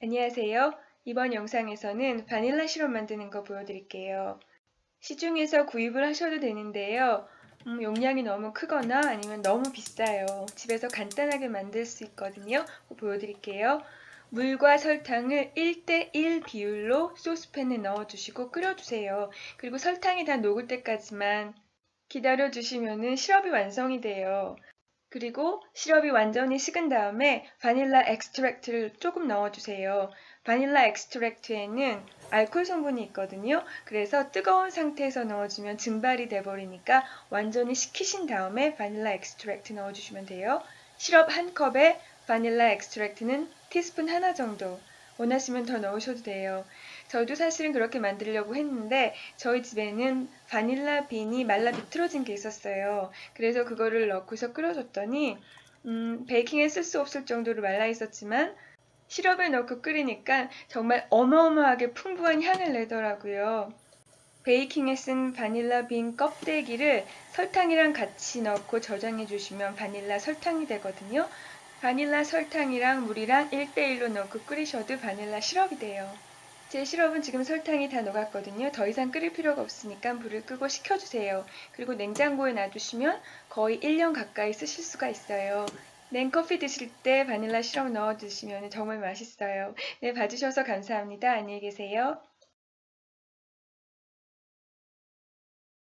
안녕하세요. 이번 영상에서는 바닐라 시럽 만드는 거 보여드릴게요. 시중에서 구입을 하셔도 되는데요. 음, 용량이 너무 크거나 아니면 너무 비싸요. 집에서 간단하게 만들 수 있거든요. 보여드릴게요. 물과 설탕을 1대1 비율로 소스팬에 넣어주시고 끓여주세요. 그리고 설탕이 다 녹을 때까지만 기다려주시면 시럽이 완성이 돼요. 그리고 시럽이 완전히 식은 다음에 바닐라 엑스트랙트를 조금 넣어주세요. 바닐라 엑스트랙트에는 알코올 성분이 있거든요. 그래서 뜨거운 상태에서 넣어주면 증발이 돼버리니까 완전히 식히신 다음에 바닐라 엑스트랙트 넣어주시면 돼요. 시럽 한 컵에 바닐라 엑스트랙트는 티스푼 하나 정도. 원하시면 더 넣으셔도 돼요. 저도 사실은 그렇게 만들려고 했는데 저희 집에는 바닐라 빈이 말라 비틀어진 게 있었어요. 그래서 그거를 넣고서 끓여줬더니 음, 베이킹에 쓸 수 없을 정도로 말라 있었지만 시럽을 넣고 끓이니까 정말 어마어마하게 풍부한 향을 내더라고요. 베이킹에 쓴 바닐라 빈 껍데기를 설탕이랑 같이 넣고 저장해 주시면 바닐라 설탕이 되거든요. 바닐라 설탕이랑 물이랑 1대1로 넣고 끓이셔도 바닐라 시럽이 돼요. 제 시럽은 지금 설탕이 다 녹았거든요. 더 이상 끓일 필요가 없으니까 불을 끄고 식혀주세요. 그리고 냉장고에 놔두시면 거의 1년 가까이 쓰실 수가 있어요. 냉커피 드실 때 바닐라 시럽 넣어 드시면 정말 맛있어요. 네, 봐주셔서 감사합니다. 안녕히 계세요.